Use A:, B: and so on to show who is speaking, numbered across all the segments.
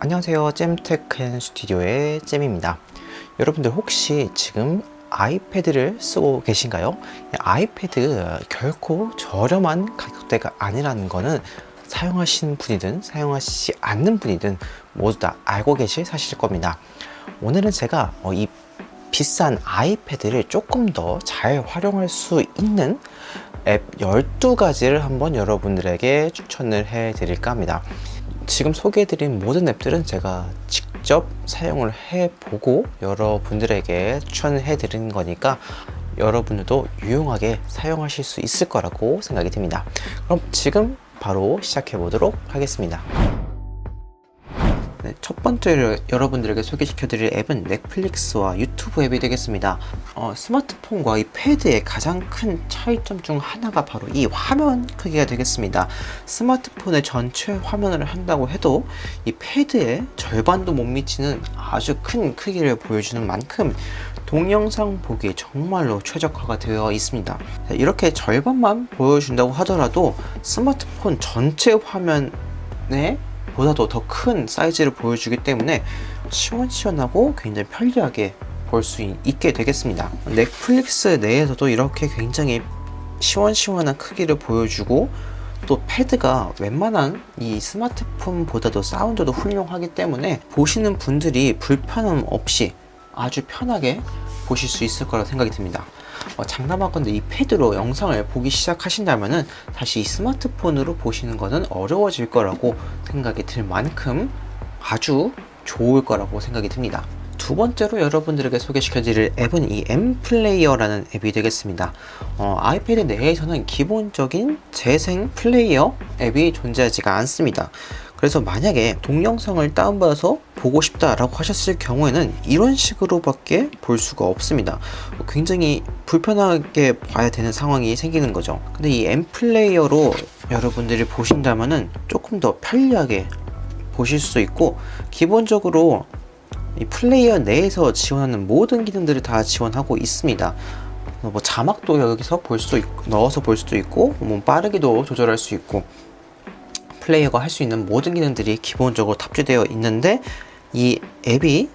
A: 안녕하세요. 잼테크앤 스튜디오의 잼입니다. 여러분들 혹시 지금 아이패드를 쓰고 계신가요? 아이패드 결코 저렴한 가격대가 아니라는 거는 사용하시는 분이든 사용하시지 않는 분이든 모두 다 알고 계실 사실일 겁니다. 오늘은 제가 어, 이 비싼 아이패드를 조금 더 잘 활용할 수 있는 앱 12가지를 한번 여러분들에게 추천을 해 드릴까 합니다. 지금 소개해드린 모든 앱들은 제가 직접 사용을 해보고 여러분들에게 추천해 드리는 거니까 여러분들도 유용하게 사용하실 수 있을 거라고 생각이 듭니다. 그럼 지금 바로 시작해 보도록 하겠습니다. 네, 첫 번째로 여러분들에게 소개시켜 드릴 앱은 넷플릭스와 유튜브 앱이 되겠습니다. 어, 스마트폰과 이 패드의 가장 큰 차이점 중 하나가 바로 이 화면 크기가 되겠습니다. 스마트폰의 전체 화면을 한다고 해도 이 패드의 절반도 못 미치는 아주 큰 크기를 보여주는 만큼 동영상 보기에 정말로 최적화가 되어 있습니다. 이렇게 절반만 보여준다고 하더라도 스마트폰 전체 화면에 보다도 더 큰 사이즈를 보여주기 때문에 시원시원하고 굉장히 편리하게 볼 수 있게 되겠습니다. 넷플릭스 내에서도 이렇게 굉장히 시원시원한 크기를 보여주고 또 패드가 웬만한 이 스마트폰보다도 사운드도 훌륭하기 때문에 보시는 분들이 불편함 없이 아주 편하게 보실 수 있을 거라 생각이 듭니다. 어, 장담하건대 이 패드로 영상을 보기 시작하신다면은 다시 이 스마트폰으로 보시는 것은 어려워질 거라고 생각이 들 만큼 아주 좋을 거라고 생각이 듭니다. 두 번째로 여러분들에게 소개시켜드릴 앱은 이 엠플레이어라는 앱이 되겠습니다. 어, 아이패드 내에서는 기본적인 재생 플레이어 앱이 존재하지가 않습니다. 그래서 만약에 동영상을 다운받아서 보고 싶다라고 하셨을 경우에는 이런 식으로밖에 볼 수가 없습니다. 굉장히 불편하게 봐야 되는 상황이 생기는 거죠. 근데 이 엠플레이어로 여러분들이 보신다면은 조금 더 편리하게 보실 수 있고 기본적으로 이 플레이어 내에서 지원하는 모든 기능들을 다 지원하고 있습니다. 뭐 자막도 여기서 볼 수 넣어서 볼 수도 있고 뭐 빠르게도 조절할 수 있고 플레이어가 할 수 있는 모든 기능들이 기본적으로 탑재되어 있는데 이 앱이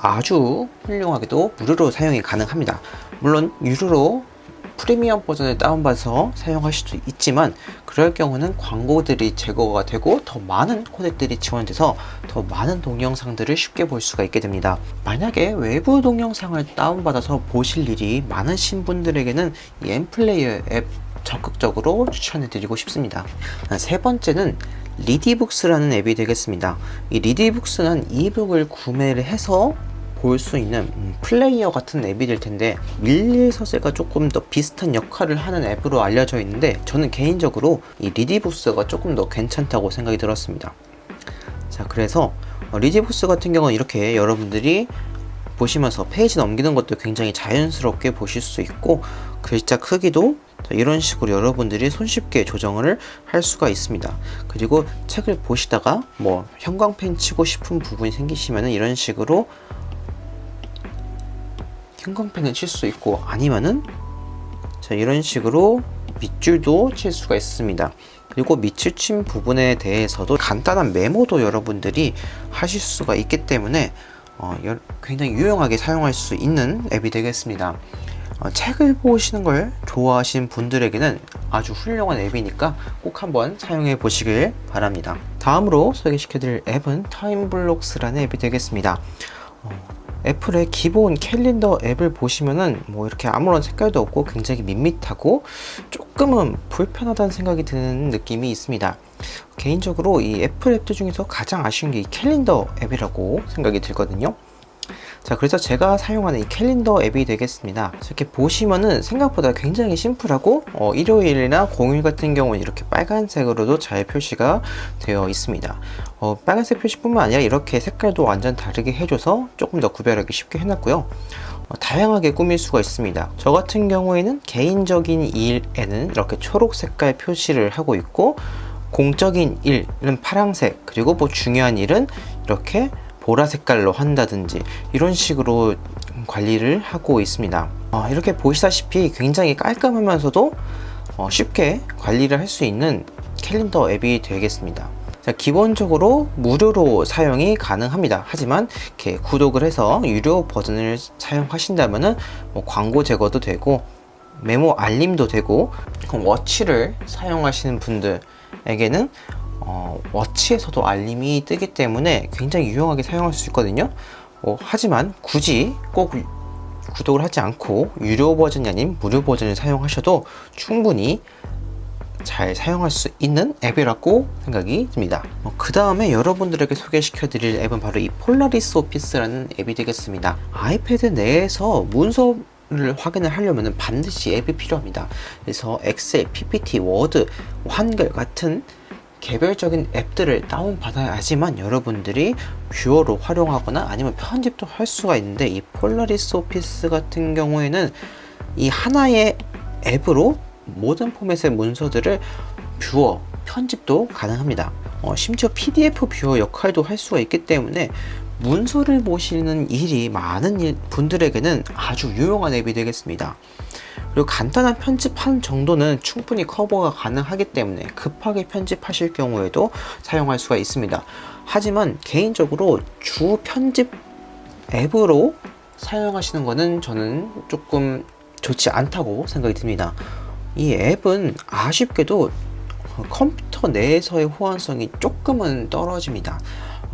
A: 아주 훌륭하게도 무료로 사용이 가능합니다. 물론 유료로 프리미엄 버전을 다운받아서 사용하실 수 있지만 그럴 경우는 광고들이 제거가 되고 더 많은 코덱들이 지원돼서 더 많은 동영상들을 쉽게 볼 수가 있게 됩니다. 만약에 외부 동영상을 다운받아서 보실 일이 많으신 분들에게는 이 엠플레이어 앱 적극적으로 추천해 드리고 싶습니다. 세 번째는 리디북스라는 앱이 되겠습니다. 이 리디북스는 이북을 구매를 해서 볼 수 있는 음, 플레이어 같은 앱이 될 텐데 밀리의 서재가 조금 더 비슷한 역할을 하는 앱으로 알려져 있는데 저는 개인적으로 이 리디북스가 조금 더 괜찮다고 생각이 들었습니다. 자 그래서 어, 리디북스 같은 경우는 이렇게 여러분들이 보시면서 페이지 넘기는 것도 굉장히 자연스럽게 보실 수 있고 글자 크기도 이런 식으로 여러분들이 손쉽게 조정을 할 수가 있습니다. 그리고 책을 보시다가 뭐 형광펜 치고 싶은 부분이 생기시면 이런 식으로 형광펜을 칠 수 있고 아니면은 자 이런 식으로 밑줄도 칠 수가 있습니다. 그리고 밑줄 친 부분에 대해서도 간단한 메모도 여러분들이 하실 수가 있기 때문에 어, 굉장히 유용하게 사용할 수 있는 앱이 되겠습니다. 어, 책을 보시는 걸 좋아하시는 분들에게는 아주 훌륭한 앱이니까 꼭 한번 사용해 보시길 바랍니다. 다음으로 소개시켜 드릴 앱은 타임블록스라는 앱이 되겠습니다. 어, 애플의 기본 캘린더 앱을 보시면은 뭐 이렇게 아무런 색깔도 없고 굉장히 밋밋하고 조금은 불편하다는 생각이 드는 느낌이 있습니다. 개인적으로 이 애플 앱들 중에서 가장 아쉬운 게 이 캘린더 앱이라고 생각이 들거든요. 자 그래서 제가 사용하는 이 캘린더 앱이 되겠습니다. 이렇게 보시면은 생각보다 굉장히 심플하고 어, 일요일이나 공휴일 같은 경우는 이렇게 빨간색으로도 잘 표시가 되어 있습니다. 어, 빨간색 표시뿐만 아니라 이렇게 색깔도 완전 다르게 해줘서 조금 더 구별하기 쉽게 해놨고요. 어, 다양하게 꾸밀 수가 있습니다. 저 같은 경우에는 개인적인 일에는 이렇게 초록 색깔 표시를 하고 있고 공적인 일은 파랑색 그리고 뭐 중요한 일은 이렇게 보라 색깔로 한다든지 이런 식으로 관리를 하고 있습니다 어, 이렇게 보시다시피 굉장히 깔끔하면서도 어, 쉽게 관리를 할 수 있는 캘린더 앱이 되겠습니다 자, 기본적으로 무료로 사용이 가능합니다. 하지만 이렇게 구독을 해서 유료 버전을 사용하신다면은 뭐 광고 제거도 되고 메모 알림도 되고 워치를 사용하시는 분들에게는 어, 워치에서도 알림이 뜨기 때문에 굉장히 유용하게 사용할 수 있거든요. 어, 하지만 굳이 꼭 구독을 하지 않고 유료 버전이 아닌 무료 버전을 사용하셔도 충분히 잘 사용할 수 있는 앱이라고 생각이 듭니다. 어, 그 다음에 여러분들에게 소개시켜 드릴 앱은 바로 이 폴라리스 오피스라는 앱이 되겠습니다. 아이패드 내에서 문서 를 확인을 하려면 반드시 앱이 필요합니다. 그래서 엑셀, PPT, 워드, 한글 같은 개별적인 앱들을 다운받아야지만 여러분들이 뷰어로 활용하거나 아니면 편집도 할 수가 있는데 이 폴라리스 오피스 같은 경우에는 이 하나의 앱으로 모든 포맷의 문서들을 뷰어, 편집도 가능합니다. 어, 심지어 PDF 뷰어 역할도 할 수가 있기 때문에 문서를 보시는 일이 많은 분들에게는 아주 유용한 앱이 되겠습니다. 그리고 간단한 편집한 정도는 충분히 커버가 가능하기 때문에 급하게 편집하실 경우에도 사용할 수가 있습니다. 하지만 개인적으로 주 편집 앱으로 사용하시는 것은 저는 조금 좋지 않다고 생각이 듭니다. 이 앱은 아쉽게도 컴퓨터 내에서의 호환성이 조금은 떨어집니다.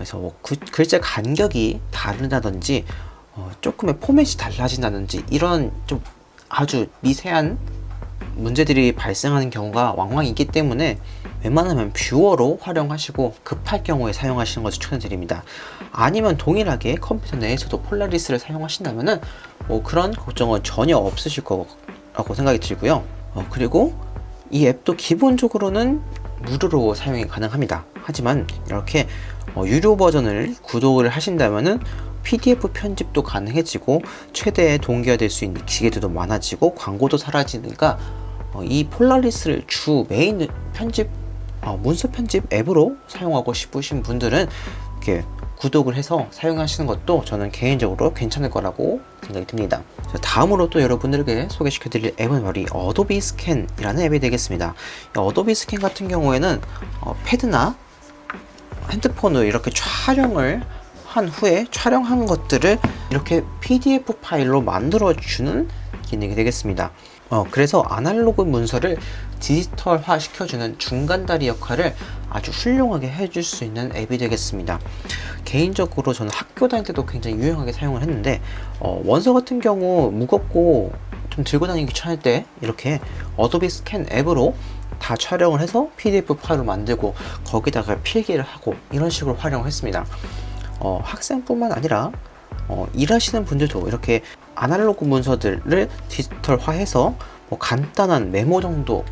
A: 그래서 뭐 그, 글자 간격이 다르다든지 어, 조금의 포맷이 달라진다든지 이런 좀 아주 미세한 문제들이 발생하는 경우가 왕왕 있기 때문에 웬만하면 뷰어로 활용하시고 급할 경우에 사용하시는 것을 추천드립니다. 아니면 동일하게 컴퓨터 내에서도 폴라리스를 사용하신다면 뭐 그런 걱정은 전혀 없으실 거라고 생각이 들고요. 어, 그리고 이 앱도 기본적으로는 무료로 사용이 가능합니다. 하지만 이렇게 어, 유료 버전을 구독을 하신다면은 PDF 편집도 가능해지고 최대의 동기화 될 수 있는 기계들도 많아지고 광고도 사라지니까 어, 이 폴라리스를 주 메인 편집 어, 문서 편집 앱으로 사용하고 싶으신 분들은 이렇게 구독을 해서 사용하시는 것도 저는 개인적으로 괜찮을 거라고 생각이 듭니다. 자, 다음으로 또 여러분들에게 소개시켜 드릴 앱은 바로 이 어도비 스캔이라는 앱이 되겠습니다. 어도비 스캔 같은 경우에는 어, 패드나 핸드폰으로 이렇게 촬영을 한 후에 촬영한 것들을 이렇게 PDF 파일로 만들어 주는 기능이 되겠습니다. 어, 그래서 아날로그 문서를 디지털화 시켜주는 중간다리 역할을 아주 훌륭하게 해줄 수 있는 앱이 되겠습니다. 개인적으로 저는 학교 다닐 때도 굉장히 유용하게 사용을 했는데 어, 원서 같은 경우 무겁고 좀 들고 다니기 귀찮을 때 이렇게 어도비 스캔 앱으로 다 촬영을 해서 PDF 파일을 만들고 거기다가 필기를 하고 이런 식으로 활용을 했습니다. 어, 학생뿐만 아니라 어, 일하시는 분들도 이렇게 아날로그 문서들을 디지털화해서 뭐 간단한 메모 정도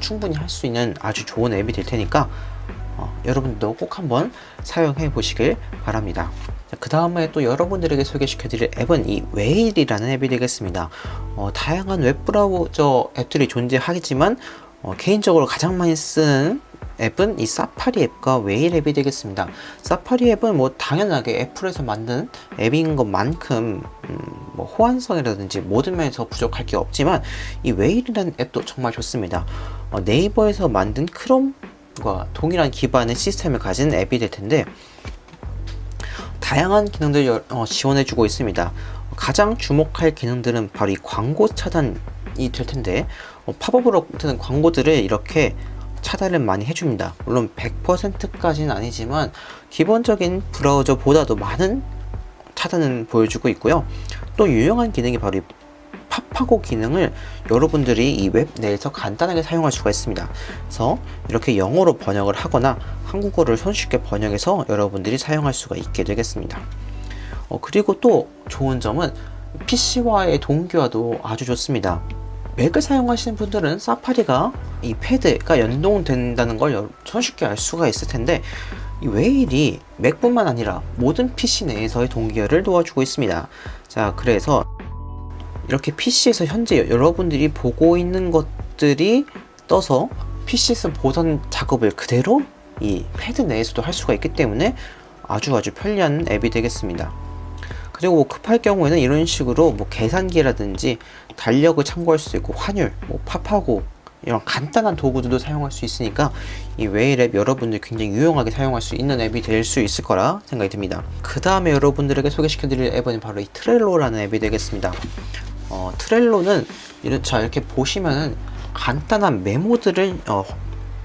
A: 충분히 할 수 있는 아주 좋은 앱이 될 테니까 어, 여러분도 꼭 한번 사용해 보시길 바랍니다. 그 다음에 또 여러분들에게 소개시켜 드릴 앱은 이 웨일이라는 앱이 되겠습니다. 어, 다양한 웹브라우저 앱들이 존재하겠지만 어, 개인적으로 가장 많이 쓰는 앱은 이 사파리 앱과 웨일 앱이 되겠습니다. 사파리 앱은 뭐 당연하게 애플에서 만든 앱인 것만큼 음, 뭐 호환성이라든지 모든 면에서 부족할 게 없지만 이 웨일이라는 앱도 정말 좋습니다. 어, 네이버에서 만든 크롬과 동일한 기반의 시스템을 가진 앱이 될 텐데 다양한 기능들을 어, 지원해주고 있습니다. 가장 주목할 기능들은 바로 이 광고 차단이 될 텐데 어, 팝업으로 뜨는 광고들을 이렇게 차단을 많이 해줍니다. 물론 100%까지는 아니지만 기본적인 브라우저보다도 많은 차단은 보여주고 있고요. 또 유용한 기능이 바로 이 팝하고 기능을 여러분들이 이 웹 내에서 간단하게 사용할 수가 있습니다. 그래서 이렇게 영어로 번역을 하거나 한국어를 손쉽게 번역해서 여러분들이 사용할 수가 있게 되겠습니다. 어, 그리고 또 좋은 점은 PC와의 동기화도 아주 좋습니다. 맥을 사용하시는 분들은 사파리가 이 패드가 연동된다는 걸 손쉽게 알 수가 있을 텐데 이 웨일이 맥뿐만 아니라 모든 PC 내에서의 동기화를 도와주고 있습니다. 자, 그래서 이렇게 PC에서 현재 여러분들이 보고 있는 것들이 떠서 PC에서 보던 작업을 그대로 이 패드 내에서도 할 수가 있기 때문에 아주 아주 편리한 앱이 되겠습니다. 그리고 뭐 급할 경우에는 이런 식으로 뭐 계산기라든지 달력을 참고할 수 있고 환율, 뭐 팝하고 이런 간단한 도구들도 사용할 수 있으니까 이 웨일 앱 여러분들 굉장히 유용하게 사용할 수 있는 앱이 될 수 있을 거라 생각이 듭니다. 그 다음에 여러분들에게 소개시켜드릴 앱은 바로 이 트렐로라는 앱이 되겠습니다. 어, 트렐로는 이런, 자, 이렇게 보시면은 간단한 메모들을 어,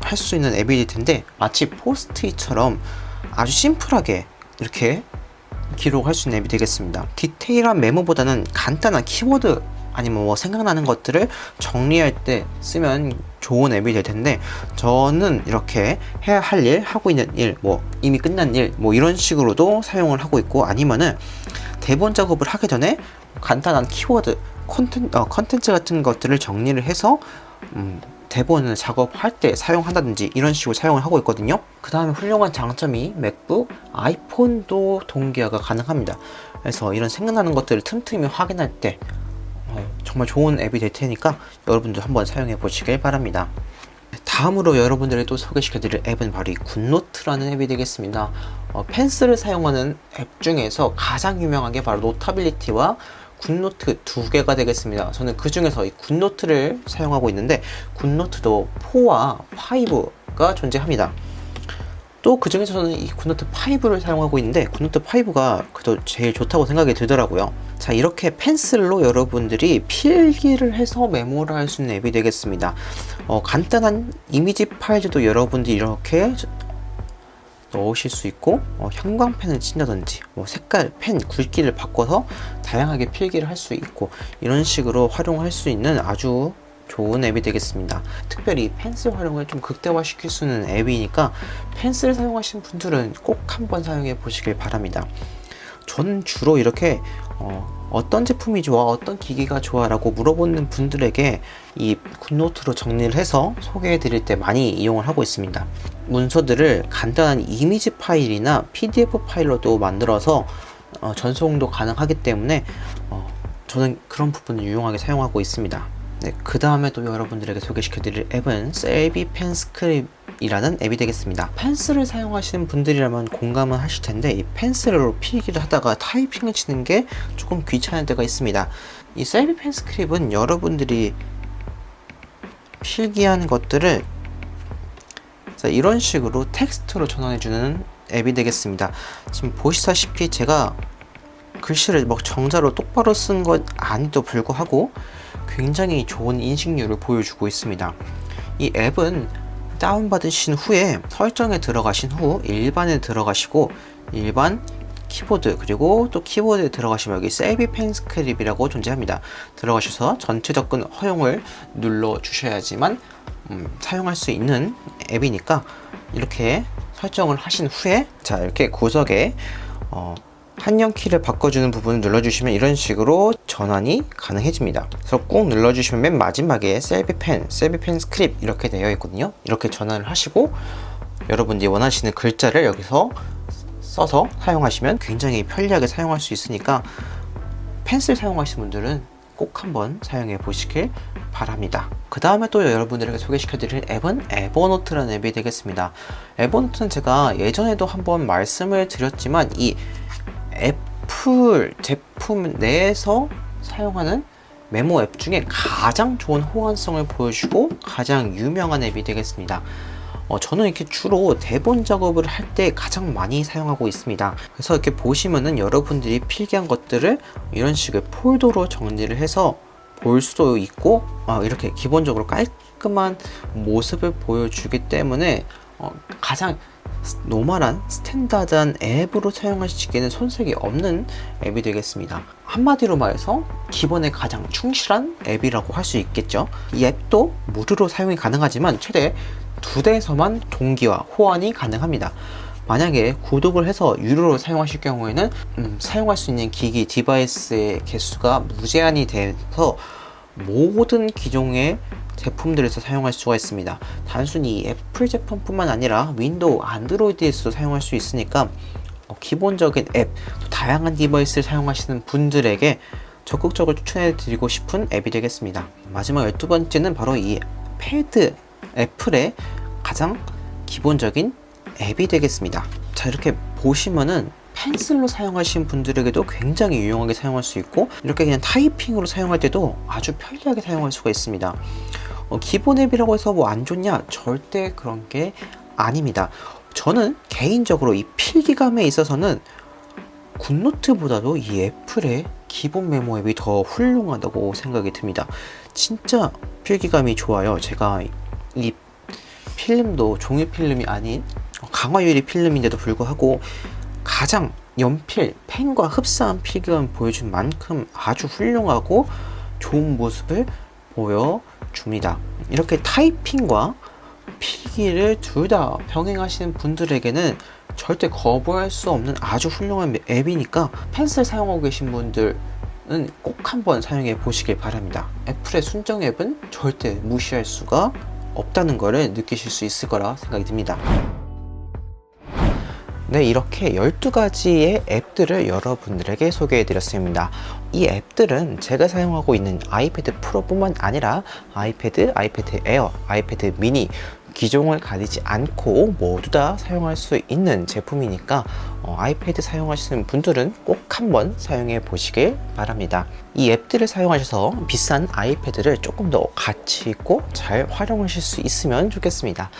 A: 할 수 있는 될 텐데 마치 포스트잇처럼 아주 심플하게 이렇게 기록할 수 있는 앱이 되겠습니다. 디테일한 메모보다는 간단한 키워드 아니면 뭐 생각나는 것들을 정리할 때 쓰면 좋은 앱이 될 텐데 저는 이렇게 해야 할 일, 하고 있는 일, 뭐 이미 끝난 일, 뭐 이런 식으로도 사용을 하고 있고 아니면은 대본 작업을 하기 전에 간단한 키워드, 콘텐, 어, 컨텐츠 같은 것들을 정리를 해서 음, 대본을 작업할 때 사용한다든지 이런 식으로 사용을 하고 있거든요. 그 다음에 훌륭한 장점이 맥북, 아이폰도 동기화가 가능합니다. 그래서 이런 생각나는 것들을 틈틈이 확인할 때 어, 정말 좋은 앱이 될 테니까 여러분도 한번 사용해 보시길 바랍니다. 다음으로 여러분들에게 또 소개시켜 드릴 앱은 바로 이 굿노트라는 앱이 되겠습니다. 어, 펜슬을 사용하는 앱 중에서 가장 유명한 게 바로 노타빌리티와 굿노트 두 개가 되겠습니다. 저는 그 중에서 이 굿노트를 사용하고 있는데 굿노트도 4와 5가 존재합니다. 또 그 중에서 저는 이 굿노트 5를 사용하고 있는데 굿노트 5가 그래도 제일 좋다고 생각이 들더라고요. 자 이렇게 펜슬로 여러분들이 필기를 해서 메모를 할 수 있는 앱이 되겠습니다. 어, 간단한 이미지 파일들도 여러분들이 이렇게 넣으실 수 있고 어, 형광펜을 친다든지 뭐 색깔, 펜 굵기를 바꿔서 다양하게 필기를 할 수 있고 이런 식으로 활용할 수 있는 아주 좋은 앱이 되겠습니다. 특별히 펜슬 활용을 좀 극대화시킬 수 있는 앱이니까 펜슬 사용하시는 분들은 꼭 한번 사용해 보시길 바랍니다. 저는 주로 이렇게 어, 어떤 제품이 좋아, 어떤 기기가 좋아 라고 물어보는 분들에게 이 굿노트로 정리를 해서 소개해 드릴 때 많이 이용을 하고 있습니다. 문서들을 간단한 이미지 파일이나 PDF 파일로도 만들어서 어, 전송도 가능하기 때문에 어, 저는 그런 부분을 유용하게 사용하고 있습니다. 네, 그 다음에 또 여러분들에게 소개시켜 드릴 앱은 셀비 펜스크립 이라는 앱이 되겠습니다. 펜슬을 사용하시는 분들이라면 공감은 하실 텐데 이 펜슬로 필기를 하다가 타이핑을 치는 게 조금 귀찮을 때가 있습니다. 이 셀비 펜 스크립은 여러분들이 필기한 것들을 자, 이런 식으로 텍스트로 전환해주는 앱이 되겠습니다. 지금 보시다시피 제가 글씨를 막 정자로 똑바로 쓴 것 아니도 불구하고 굉장히 좋은 인식률을 보여주고 있습니다. 이 앱은 다운받으신 후에 설정에 들어가신 후 일반에 들어가시고 일반 키보드 그리고 또 키보드에 들어가시면 여기 세이비 펜스크립이라고 존재합니다. 들어가셔서 전체 접근 허용을 눌러 주셔야지만 음, 사용할 수 있는 앱이니까 이렇게 설정을 하신 후에 자 이렇게 구석에 어, 한영 키를 바꿔주는 부분을 눌러주시면 이런 식으로 전환이 가능해집니다. 그래서 꾹 눌러주시면 맨 마지막에 셀비 펜, 셀비 펜 스크립 이렇게 되어 있거든요. 이렇게 전환을 하시고 여러분들이 원하시는 글자를 여기서 써서 사용하시면 굉장히 편리하게 사용할 수 있으니까 펜슬 사용하시는 분들은 꼭 한번 사용해 보시길 바랍니다. 그 다음에 또 여러분들에게 소개시켜 드릴 앱은 에버노트라는 앱이 되겠습니다. 에버노트는 제가 예전에도 한번 말씀을 드렸지만 이 애플 제품 내에서 사용하는 메모 앱 중에 가장 좋은 호환성을 보여주고 가장 유명한 앱이 되겠습니다. 어, 저는 이렇게 주로 대본 작업을 할 때 가장 많이 사용하고 있습니다. 그래서 이렇게 보시면은 여러분들이 필기한 것들을 이런 식의 폴더로 정리를 해서 볼 수도 있고 어, 이렇게 기본적으로 깔끔한 모습을 보여주기 때문에 어, 가장 노멀한 스탠다드한 앱으로 사용하시기에는 손색이 없는 앱이 되겠습니다. 한마디로 말해서 기본에 가장 충실한 앱이라고 할 수 있겠죠. 이 앱도 무료로 사용이 가능하지만 최대 두 대에서만 동기화, 호환이 가능합니다. 만약에 구독을 해서 유료로 사용하실 경우에는 음, 사용할 수 있는 기기 디바이스의 개수가 무제한이 돼서 모든 기종의 제품들에서 사용할 수가 있습니다. 단순히 애플 제품뿐만 아니라 윈도우, 안드로이드에서도 사용할 수 있으니까 어, 기본적인 앱, 또 다양한 디바이스를 사용하시는 분들에게 적극적으로 추천해 드리고 싶은 앱이 되겠습니다. 마지막 12번째는 바로 이 패드 애플의 가장 기본적인 앱이 되겠습니다. 자, 이렇게 보시면은 펜슬로 사용하시는 분들에게도 굉장히 유용하게 사용할 수 있고 이렇게 그냥 타이핑으로 사용할 때도 아주 편리하게 사용할 수가 있습니다. 어, 기본 앱이라고 해서 뭐 안 좋냐? 절대 그런 게 아닙니다. 저는 개인적으로 이 필기감에 있어서는 굿노트보다도 이 애플의 기본 메모 앱이 더 훌륭하다고 생각이 듭니다. 진짜 필기감이 좋아요. 제가 이 필름도 종이 필름이 아닌 강화 유리 필름인데도 불구하고 가장 연필, 펜과 흡사한 필기감을 보여준 만큼 아주 훌륭하고 좋은 모습을 보여줍니다. 이렇게 타이핑과 필기를 둘 다 병행하시는 분들에게는 절대 거부할 수 없는 아주 훌륭한 앱이니까 펜슬 사용하고 계신 분들 은 꼭 한번 사용해 보시길 바랍니다. 애플의 순정 앱은 절대 무시할 수가 없다는 것을 느끼실 수 있을 거라 생각이 듭니다. 네, 이렇게 12가지의 앱들을 여러분들에게 소개해 드렸습니다. 이 앱들은 제가 사용하고 있는 아이패드 프로뿐만 아니라 아이패드, 아이패드 에어, 아이패드 미니, 기종을 가리지 않고 모두 다 사용할 수 있는 제품이니까 어, 아이패드 사용하시는 분들은 꼭 한번 사용해 보시길 바랍니다. 이 앱들을 사용하셔서 비싼 아이패드를 조금 더 가치 있고 잘 활용하실 수 있으면 좋겠습니다.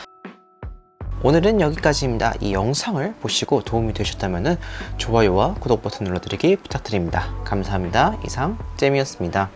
A: 오늘은 여기까지입니다. 이 영상을 보시고 도움이 되셨다면 좋아요와 구독 버튼 눌러드리기 부탁드립니다. 감사합니다. 이상 잼이었습니다.